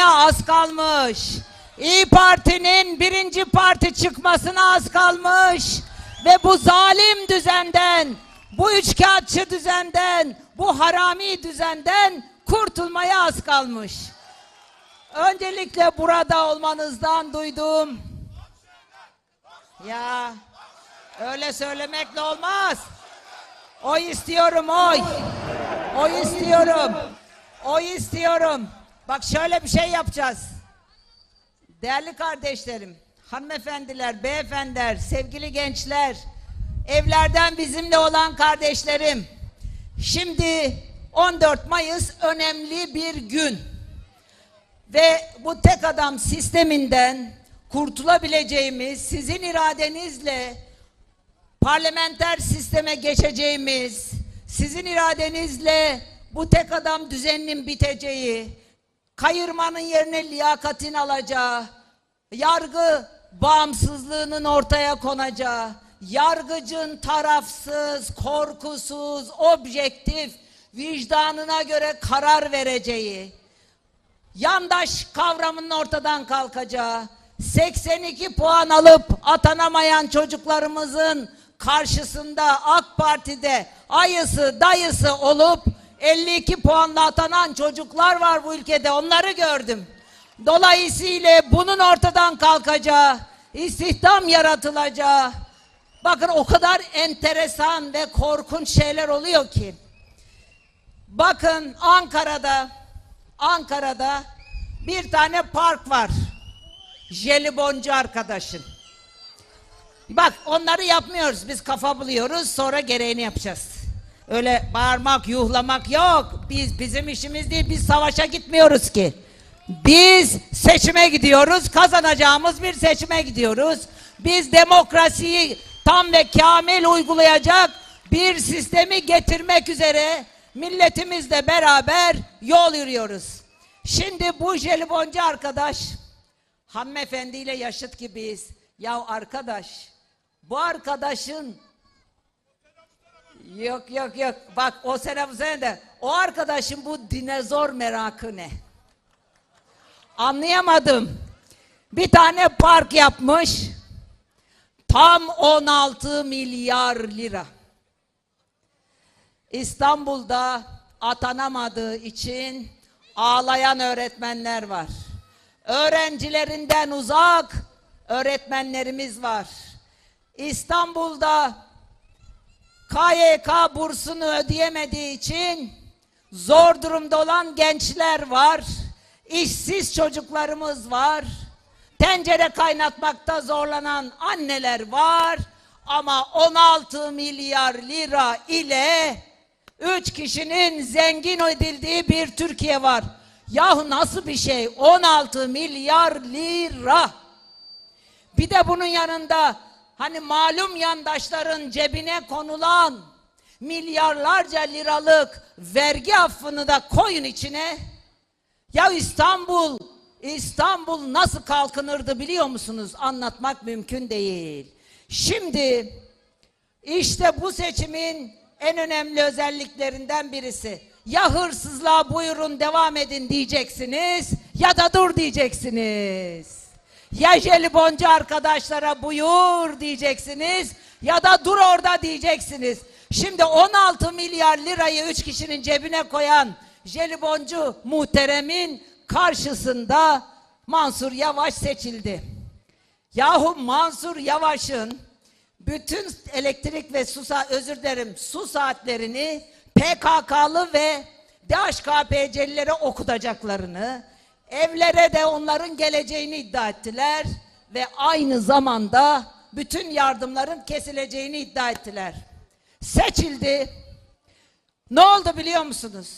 az kalmış. İyi Parti'nin birinci parti çıkmasına az kalmış. Ve bu zalim düzenden, bu üçkağıtçı düzenden, bu harami düzenden kurtulmaya az kalmış. Öncelikle burada olmanızdan duyduğum ya öyle söylemekle olmaz. Oy istiyorum oy. Oy istiyorum. Oy istiyorum. Bak şöyle bir şey yapacağız. Değerli kardeşlerim, hanımefendiler, beyefendiler, sevgili gençler, evlerden bizimle olan kardeşlerim. Şimdi 14 Mayıs önemli bir gün. Ve bu tek adam sisteminden kurtulabileceğimiz sizin iradenizle parlamenter sisteme geçeceğimiz, sizin iradenizle bu tek adam düzeninin biteceği, kayırmanın yerine liyakatin alacağı, yargı bağımsızlığının ortaya konacağı, yargıcın tarafsız, korkusuz, objektif, vicdanına göre karar vereceği, yandaş kavramının ortadan kalkacağı, 82 puan alıp atanamayan çocuklarımızın karşısında AK Parti'de ayısı dayısı olup 52 puanla atanan çocuklar var bu ülkede onları gördüm. Dolayısıyla bunun ortadan kalkacağı, istihdam yaratılacağı, bakın o kadar enteresan ve korkunç şeyler oluyor ki. Bakın Ankara'da Ankara'da bir tane park var. Jeliboncu arkadaşın. Bak onları yapmıyoruz. Biz kafa buluyoruz sonra gereğini yapacağız. Öyle bağırmak, yuhlamak yok. Biz bizim işimiz değil. Biz savaşa gitmiyoruz ki. Biz seçime gidiyoruz. Kazanacağımız bir seçime gidiyoruz. Biz demokrasiyi tam ve kamil uygulayacak bir sistemi getirmek üzere milletimizle beraber yol yürüyoruz. Şimdi bu jeliboncu arkadaş hanımefendiyle yaşıt gibiyiz. Ya arkadaş bu arkadaşın yok yok yok bak o sene bu sene de o arkadaşın bu dinozor merakı ne? Anlayamadım. Bir tane park yapmış. Tam 16 milyar lira. İstanbul'da atanamadığı için ağlayan öğretmenler var. Öğrencilerinden uzak öğretmenlerimiz var. İstanbul'da KYK bursunu ödeyemediği için zor durumda olan gençler var. İşsiz çocuklarımız var. Tencere kaynatmakta zorlanan anneler var. Ama 16 milyar lira ile üç kişinin zengin edildiği bir Türkiye var. Yahu nasıl bir şey? 16 milyar lira. Bir de bunun yanında hani malum yandaşların cebine konulan milyarlarca liralık vergi affını da koyun içine. Ya İstanbul, İstanbul nasıl kalkınırdı biliyor musunuz? Anlatmak mümkün değil. Şimdi işte bu seçimin en önemli özelliklerinden birisi. Ya hırsızlığa buyurun devam edin diyeceksiniz ya da dur diyeceksiniz. Ya jeliboncu arkadaşlara buyur diyeceksiniz ya da dur orada diyeceksiniz. Şimdi 16 milyar lirayı üç kişinin cebine koyan jeliboncu muhteremin karşısında Mansur Yavaş seçildi. Yahu Mansur Yavaş'ın bütün elektrik ve su özür dilerim su saatlerini PKK'lı ve DHKPC'lilere okutacaklarını, evlere de onların geleceğini iddia ettiler ve aynı zamanda bütün yardımların kesileceğini iddia ettiler. Seçildi. Ne oldu biliyor musunuz?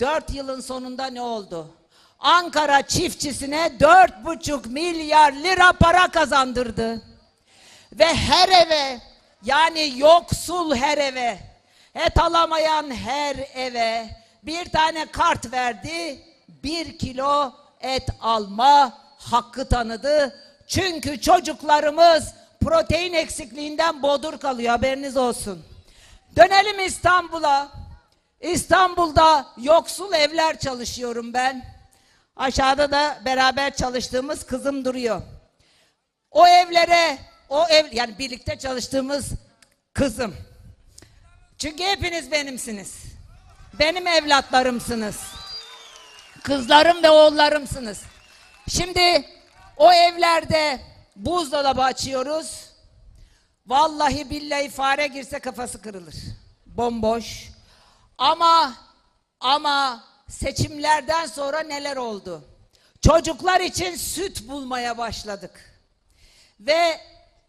Dört yılın sonunda ne oldu? Ankara çiftçisine dört buçuk milyar lira para kazandırdı. Ve her eve yani yoksul her eve et alamayan her eve bir tane kart verdi. Bir kilo et alma hakkı tanıdı. Çünkü çocuklarımız protein eksikliğinden bodur kalıyor haberiniz olsun. Dönelim İstanbul'a. İstanbul'da yoksul evler çalışıyorum ben. Aşağıda da beraber çalıştığımız kızım duruyor. O evlere, o ev yani birlikte çalıştığımız kızım. Çünkü hepiniz benimsiniz. Benim evlatlarımsınız. Kızlarım ve oğullarımsınız. Şimdi o evlerde buzdolabı açıyoruz. Vallahi billahi fare girse kafası kırılır. Bomboş. Ama ama seçimlerden sonra neler oldu? Çocuklar için süt bulmaya başladık. Ve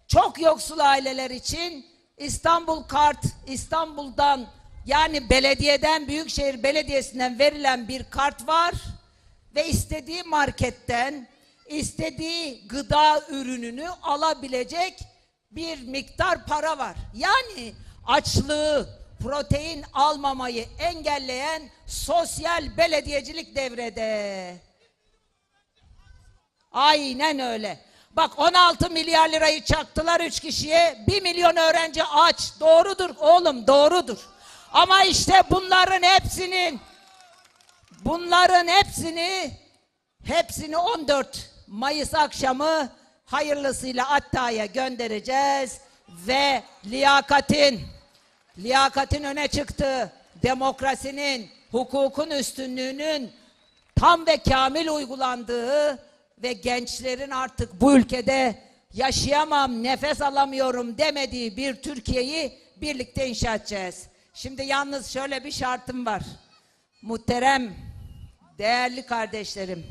çok yoksul aileler için İstanbul Kart, İstanbul'dan yani belediyeden, Büyükşehir Belediyesi'nden verilen bir kart var. Ve istediği marketten, istediği gıda ürününü alabilecek bir miktar para var. Yani açlığı, protein almamayı engelleyen sosyal belediyecilik devrede. Aynen öyle. Bak 16 milyar lirayı çaktılar üç kişiye. 1 milyon öğrenci aç. Doğrudur oğlum doğrudur. Ama işte bunların hepsinin bunların hepsini hepsini 14 Mayıs akşamı hayırlısıyla Atta'ya göndereceğiz ve liyakatin liyakatin öne çıktı. Demokrasinin, hukukun üstünlüğünün tam ve kamil uygulandığı ve gençlerin artık bu ülkede yaşayamam, nefes alamıyorum demediği bir Türkiye'yi birlikte inşa edeceğiz. Şimdi yalnız şöyle bir şartım var. Muhterem, değerli kardeşlerim.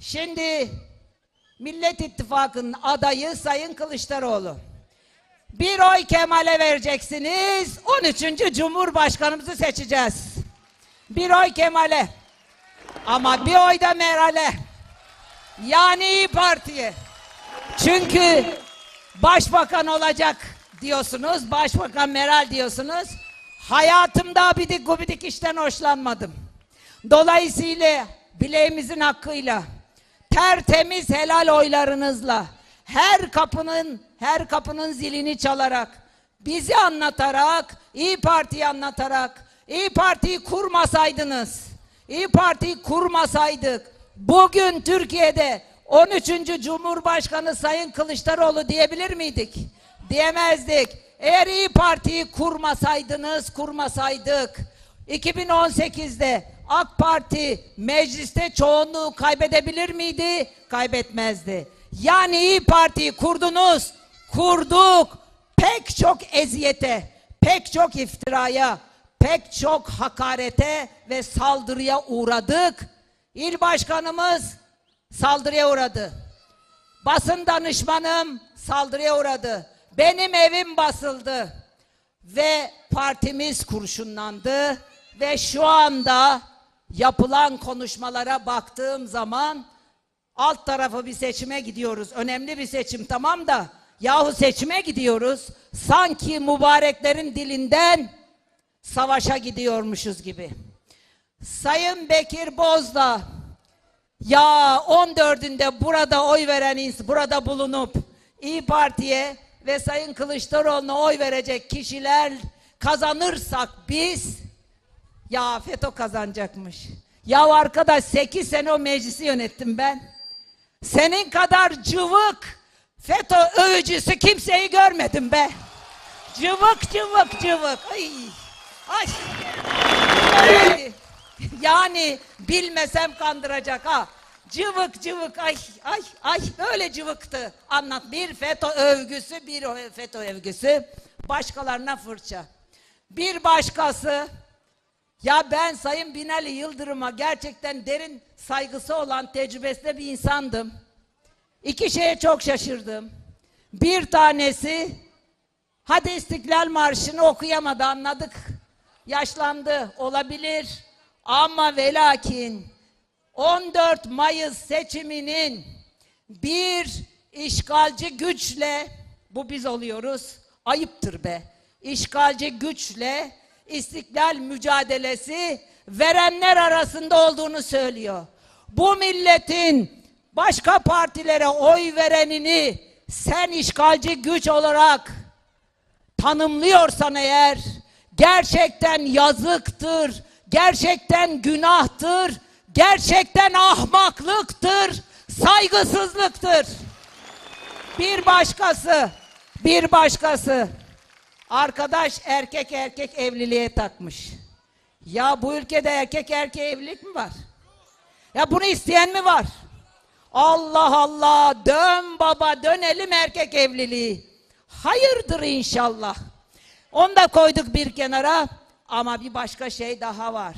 Şimdi Millet İttifakı'nın adayı Sayın Kılıçdaroğlu. Bir oy Kemal'e vereceksiniz. 13. Cumhurbaşkanımızı seçeceğiz. Bir oy Kemal'e. Ama bir oy da Meral'e. Yani İyi Parti'ye. Çünkü başbakan olacak diyorsunuz. Başbakan Meral diyorsunuz. Hayatımda abidik gubidik işten hoşlanmadım. Dolayısıyla bileğimizin hakkıyla tertemiz helal oylarınızla her kapının her kapının zilini çalarak bizi anlatarak İyi Parti'yi anlatarak İyi Parti'yi kurmasaydınız İyi Parti'yi kurmasaydık bugün Türkiye'de 13. Cumhurbaşkanı Sayın Kılıçdaroğlu diyebilir miydik? Diyemezdik. Eğer İyi Parti'yi kurmasaydınız, kurmasaydık 2018'de AK Parti mecliste çoğunluğu kaybedebilir miydi? Kaybetmezdi. Yani İyi Parti'yi kurdunuz, kurduk. Pek çok eziyete, pek çok iftiraya, pek çok hakarete ve saldırıya uğradık. İl başkanımız saldırıya uğradı. Basın danışmanım saldırıya uğradı. Benim evim basıldı. Ve partimiz kurşunlandı. Ve şu anda yapılan konuşmalara baktığım zaman alt tarafı bir seçime gidiyoruz. Önemli bir seçim tamam da yahu seçime gidiyoruz. Sanki mübareklerin dilinden savaşa gidiyormuşuz gibi. Sayın Bekir Bozdağ ya 14'ünde burada oy veren burada bulunup İyi Parti'ye ve Sayın Kılıçdaroğlu'na oy verecek kişiler kazanırsak biz ya FETÖ kazanacakmış. Ya arkadaş 8 sene o meclisi yönettim ben. Senin kadar cıvık FETÖ övücüsü kimseyi görmedim be. Cıvık cıvık cıvık. Ay. Ay. Yani bilmesem kandıracak ha. Cıvık cıvık ay ay ay böyle cıvıktı. Anlat bir FETÖ övgüsü bir FETÖ övgüsü başkalarına fırça. Bir başkası ya ben Sayın Binali Yıldırım'a gerçekten derin saygısı olan tecrübesinde bir insandım. İki şeye çok şaşırdım. Bir tanesi hadi İstiklal Marşı'nı okuyamadı anladık. Yaşlandı olabilir. Ama ve lakin 14 Mayıs seçiminin bir işgalci güçle bu biz oluyoruz. Ayıptır be. İşgalci güçle istiklal mücadelesi verenler arasında olduğunu söylüyor. Bu milletin başka partilere oy verenini sen işgalci güç olarak tanımlıyorsan eğer gerçekten yazıktır, gerçekten günahtır, gerçekten ahmaklıktır, saygısızlıktır. Bir başkası, bir başkası. Arkadaş erkek erkek evliliğe takmış. Ya bu ülkede erkek erkeğe evlilik mi var? Ya bunu isteyen mi var? Allah Allah dön baba dönelim erkek evliliği. Hayırdır inşallah. Onu da koyduk bir kenara ama bir başka şey daha var.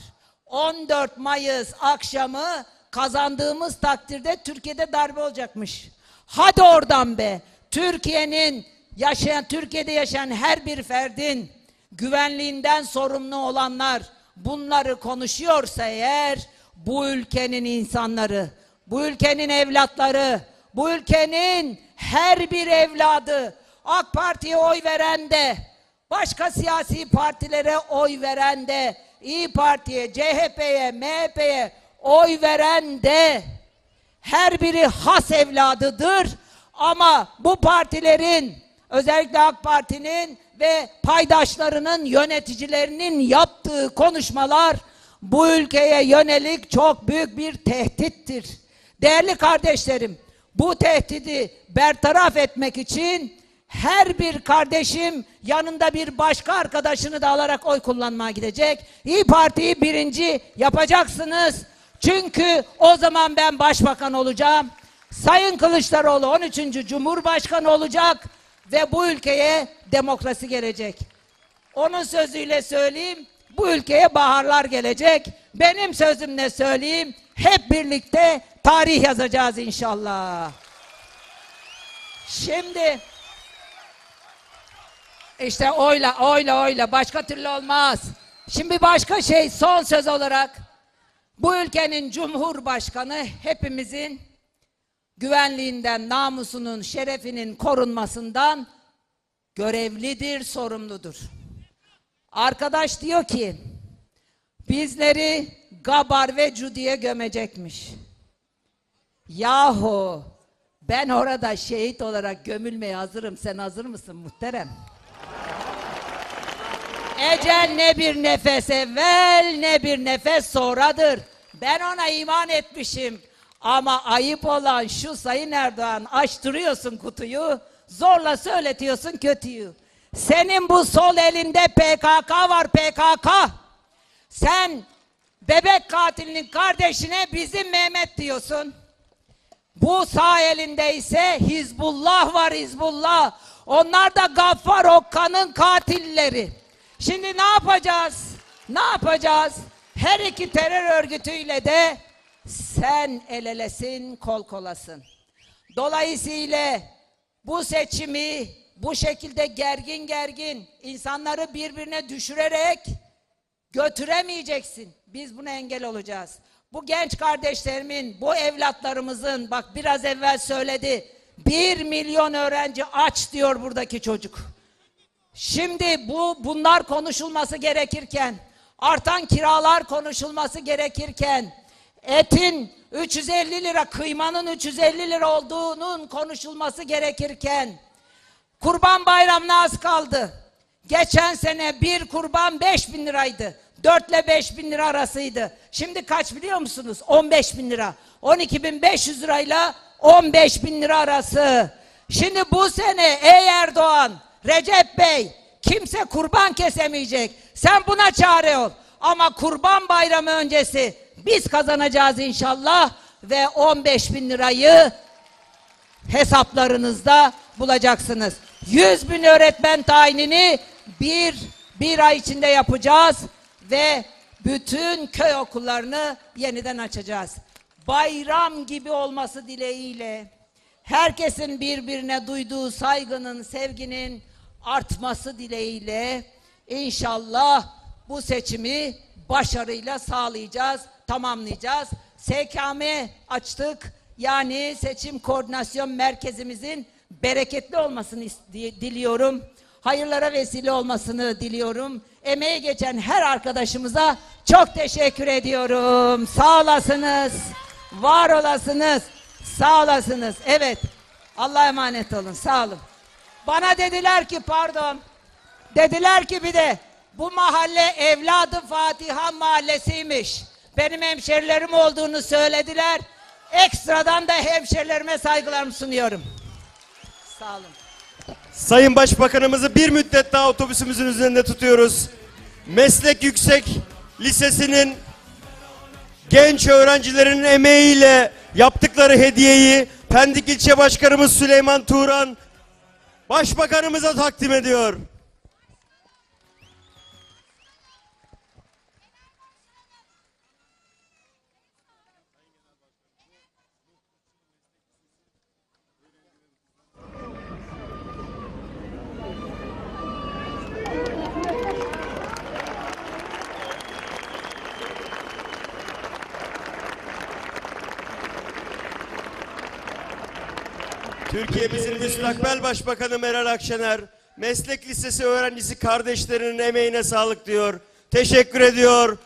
14 Mayıs akşamı kazandığımız takdirde Türkiye'de darbe olacakmış. Hadi oradan be. Türkiye'nin yaşayan Türkiye'de yaşayan her bir ferdin güvenliğinden sorumlu olanlar bunları konuşuyorsa eğer bu ülkenin insanları, bu ülkenin evlatları, bu ülkenin her bir evladı AK Parti'ye oy veren de, başka siyasi partilere oy veren de, İyi Parti'ye, CHP'ye, MHP'ye oy veren de her biri has evladıdır. Ama bu partilerin özellikle AK Parti'nin ve paydaşlarının yöneticilerinin yaptığı konuşmalar bu ülkeye yönelik çok büyük bir tehdittir. Değerli kardeşlerim, bu tehdidi bertaraf etmek için her bir kardeşim yanında bir başka arkadaşını da alarak oy kullanmaya gidecek. İyi Parti'yi birinci yapacaksınız. Çünkü o zaman ben başbakan olacağım. Sayın Kılıçdaroğlu 13. Cumhurbaşkanı olacak ve bu ülkeye demokrasi gelecek. Onun sözüyle söyleyeyim, bu ülkeye baharlar gelecek. Benim sözümle söyleyeyim, hep birlikte tarih yazacağız inşallah. Şimdi işte oyla, oyla, oyla. Başka türlü olmaz. Şimdi başka şey son söz olarak bu ülkenin cumhurbaşkanı hepimizin güvenliğinden, namusunun, şerefinin korunmasından görevlidir, sorumludur. Arkadaş diyor ki bizleri Gabar ve Cudi'ye gömecekmiş. Yahu ben orada şehit olarak gömülmeye hazırım. Sen hazır mısın muhterem? Ecel ne bir nefes evvel ne bir nefes sonradır. Ben ona iman etmişim. Ama ayıp olan şu Sayın Erdoğan açtırıyorsun kutuyu, zorla söyletiyorsun kötüyü. Senin bu sol elinde PKK var PKK. Sen bebek katilinin kardeşine bizim Mehmet diyorsun. Bu sağ elinde ise Hizbullah var Hizbullah. Onlar da Gaffar Okka'nın katilleri. Şimdi ne yapacağız? Ne yapacağız? Her iki terör örgütüyle de sen el elesin, kol kolasın. Dolayısıyla bu seçimi bu şekilde gergin gergin insanları birbirine düşürerek götüremeyeceksin. Biz buna engel olacağız. Bu genç kardeşlerimin, bu evlatlarımızın, bak biraz evvel söyledi, bir milyon öğrenci aç diyor buradaki çocuk. Şimdi bu bunlar konuşulması gerekirken, artan kiralar konuşulması gerekirken, etin 350 lira, kıymanın 350 lira olduğunun konuşulması gerekirken, kurban bayramına az kaldı. Geçen sene bir kurban 5 bin liraydı. 4 ile 5 bin lira arasıydı. Şimdi kaç biliyor musunuz? 15 bin lira. 12 bin 500 lirayla 15 bin lira arası. Şimdi bu sene ey Erdoğan, Recep Bey kimse kurban kesemeyecek. Sen buna çare ol. Ama kurban bayramı öncesi biz kazanacağız inşallah ve 15 bin lirayı hesaplarınızda bulacaksınız. 100 bin öğretmen tayinini bir, bir ay içinde yapacağız ve bütün köy okullarını yeniden açacağız. Bayram gibi olması dileğiyle herkesin birbirine duyduğu saygının, sevginin artması dileğiyle inşallah bu seçimi başarıyla sağlayacağız, tamamlayacağız. SKM açtık. Yani seçim koordinasyon merkezimizin bereketli olmasını diliyorum. Hayırlara vesile olmasını diliyorum. Emeği geçen her arkadaşımıza çok teşekkür ediyorum. Sağ olasınız. Var olasınız. Sağ olasınız. Evet. Allah'a emanet olun. Sağ olun. Bana dediler ki pardon. Dediler ki bir de bu mahalle evladı Fatiha mahallesiymiş. benim hemşerilerim olduğunu söylediler. Ekstradan da hemşerilerime saygılarımı sunuyorum. Sağ olun. Sayın Başbakanımızı bir müddet daha otobüsümüzün üzerinde tutuyoruz. Meslek Yüksek Lisesi'nin genç öğrencilerin emeğiyle yaptıkları hediyeyi Pendik İlçe Başkanımız Süleyman Turan Başbakanımıza takdim ediyor. Türkiye'mizin müstakbel başbakanı Meral Akşener, Meslek Lisesi öğrencisi kardeşlerinin emeğine sağlık diyor. Teşekkür ediyor.